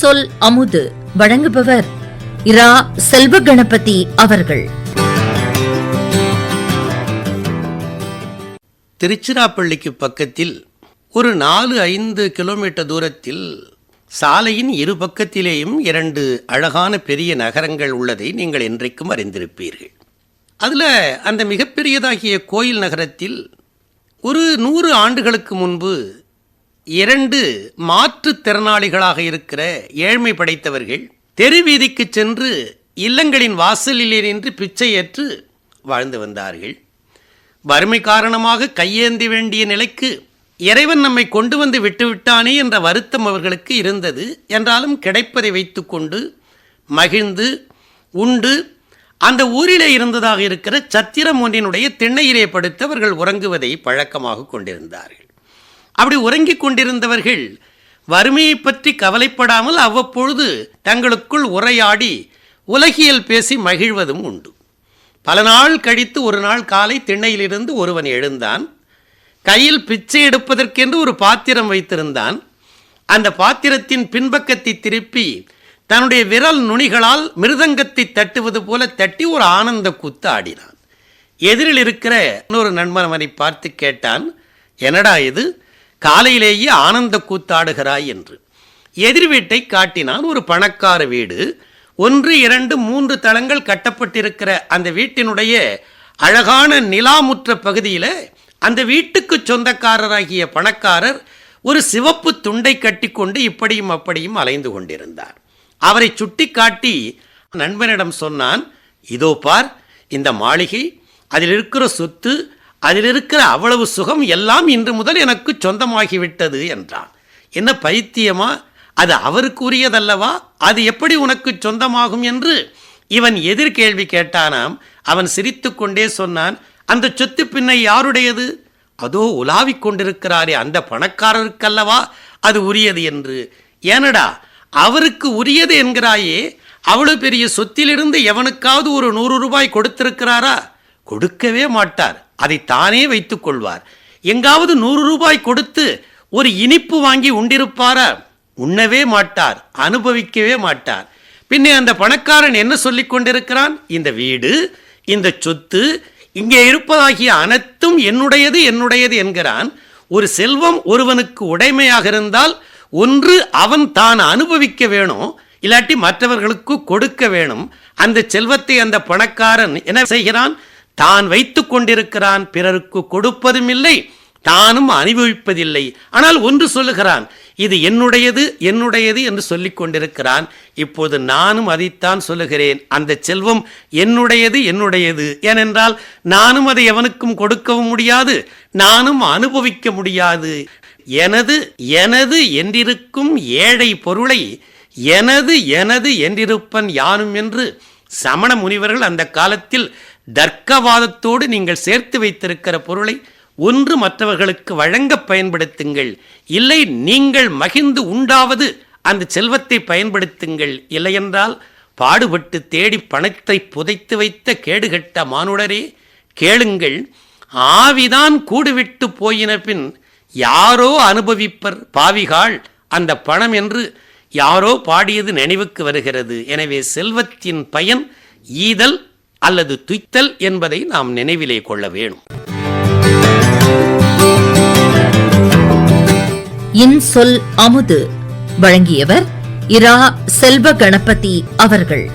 சொல் அமுது. வழங்குபவர் இரா செல்வ கணபதி அவர்கள். திருச்சிராப்பள்ளிக்கு பக்கத்தில் ஒரு நாலு ஐந்து கிலோமீட்டர் தூரத்தில் சாலையின் இரு பக்கத்திலேயும் இரண்டு அழகான பெரிய நகரங்கள் உள்ளதை நீங்கள் என்றைக்கும் அறிந்திருப்பீர்கள். அதில் அந்த மிகப்பெரியதாகிய கோயில் நகரத்தில் ஒரு நூறு ஆண்டுகளுக்கு முன்பு இரண்டு மாற்றுத்திறனாளிகளாக இருக்கிற ஏழ்மை படைத்தவர்கள் தெருவீதிக்கு சென்று இல்லங்களின் வாசலிலே நின்று பிச்சை ஏற்று வாழ்ந்து வந்தார்கள். வறுமை காரணமாக கையேந்தி வேண்டிய நிலைக்கு இறைவன் நம்மை கொண்டு வந்து விட்டுவிட்டானே என்ற வருத்தம் அவர்களுக்கு இருந்தது. என்றாலும் கிடைப்பதை வைத்துக்கொண்டு மகிழ்ந்து உண்டு அந்த ஊரிலே இருந்ததாக இருக்கிற சத்திரம் ஒன்றினுடைய திண்ணையிலே படுத்து அவர்கள் உறங்குவதை பழக்கமாக கொண்டிருந்தார்கள். அப்படி உறங்கிக் கொண்டிருந்தவர்கள் வறுமையை பற்றி கவலைப்படாமல் அவ்வப்பொழுது தங்களுக்குள் உரையாடி உலகியல் பேசி மகிழ்வதும் உண்டு. பல நாள் கழித்து ஒரு நாள் காலை திண்ணையிலிருந்து ஒருவன் எழுந்தான். கையில் பிச்சை எடுப்பதற்கென்று ஒரு பாத்திரம் வைத்திருந்தான். அந்த பாத்திரத்தின் பின்பக்கத்தை திருப்பி தன்னுடைய விரல் நுனிகளால் மிருதங்கத்தை தட்டுவது போல தட்டி ஒரு ஆனந்த கூத்து ஆடினான். எதிரில் இருக்கிற இன்னொரு நண்பன் அவனை பார்த்து கேட்டான் என்னடா இது? காலையிலேயே ஆனந்த கூத்தாடுகிறாய் என்று. எதிர் வீட்டை காட்டினால் ஒரு பணக்கார வீடு. ஒன்று இரண்டு மூன்று தளங்கள் கட்டப்பட்டிருக்கிற அந்த வீட்டினுடைய அழகான நிலாமுற்ற பகுதியில் அந்த வீட்டுக்கு சொந்தக்காரராகிய பணக்காரர் ஒரு சிவப்பு துண்டை கட்டிக்கொண்டு இப்படியும் அப்படியும் அலைந்து கொண்டிருந்தார். அவரை சுட்டி காட்டி நண்பனிடம் சொன்னான் இதோ பார் இந்த மாளிகை அதில் இருக்கிற சொத்து அதில் இருக்கிற அவ்வளவு சுகம் எல்லாம் இன்று முதல் எனக்கு சொந்தமாகிவிட்டது என்றான். என்ன பைத்தியமா? அது அவருக்கு உரியதல்லவா அது எப்படி உனக்கு சொந்தமாகும் என்று இவன் எதிர்கேள்வி கேட்டானாம். அவன் சிரித்துக்கொண்டே சொன்னான் அந்த சொத்து பின்னை யாருடையது? அதோ உலாவிக் கொண்டிருக்கிறாரே அந்த பணக்காரருக்கல்லவா அது உரியது என்று. ஏனடா அவருக்கு உரியது என்கிறாயே அவ்வளவு பெரிய சொத்திலிருந்து எவனுக்காவது ஒரு நூறு ரூபாய் கொடுத்திருக்கிறாரா? கொடுக்கவே மாட்டார். அதை தானே வைத்துக் கொள்வார். எங்காவது நூறு ரூபாய் கொடுத்து ஒரு இனிப்பு வாங்கி உண்டிருப்பாரா? உண்ணவே மாட்டார் அனுபவிக்கவே மாட்டார். பின்னே அந்த பணக்காரன் என்ன சொல்லிக் கொண்டிருக்கிறான்? இந்த வீடு இந்த சொத்து இங்கே இருப்பதாகிய அனைத்தும் என்னுடையது என்னுடையது என்கிறான். ஒரு செல்வம் ஒருவனுக்கு உடைமையாக இருந்தால் ஒன்று அவன் தான் அனுபவிக்க வேணும் இல்லாட்டி மற்றவர்களுக்கு கொடுக்க வேணும். அந்த செல்வத்தை அந்த பணக்காரன் என்ன செய்கிறான்? தான் வைத்துக் கொண்டிருக்கிறான் பிறருக்கு கொடுப்பதும் இல்லை தானும் அனுபவிப்பதில்லை ஆனால் ஒன்று சொல்லுகிறான் இது என்னுடையது என்னுடையது என்று சொல்லிக் கொண்டிருக்கிறான். இப்போது நானும் அதைத்தான் சொல்லுகிறேன். அந்த செல்வம் என்னுடையது என்னுடையது. ஏனென்றால் நானும் அதை எவனுக்கும் கொடுக்கவும் முடியாது நானும் அனுபவிக்க முடியாது. எனது எனது என்றிருக்கும் ஏழை பொருளை எனது எனது என்றிருப்பன் யானும் என்று சமண முனிவர்கள் அந்த காலத்தில் தர்க்கவாதத்தோடு நீங்கள் சேர்த்து வைத்திருக்கிற பொருளை ஒன்று மற்றவர்களுக்கு வழங்க பயன்படுத்துங்கள். இல்லை நீங்கள் மகிழ்ந்து உண்டாவது அந்த செல்வத்தை பயன்படுத்துங்கள். இல்லையென்றால் பாடுபட்டு தேடி பணத்தை புதைத்து வைத்த கேடுகட்ட மானுடரே கேளுங்கள். ஆவிதான் கூடுவிட்டு போயின பின் யாரோ அனுபவிப்பர் பாவிகாள் அந்த பணம் என்று யாரோ பாடியது நினைவுக்கு வருகிறது. எனவே செல்வத்தின் பயன் ஈதல் அல்லது துய்த்தல் என்பதை நாம் நினைவிலே கொள்ள வேணும். இன்சொல் அமுது. வழங்கியவர் இரா செல்வ கணபதி அவர்கள்.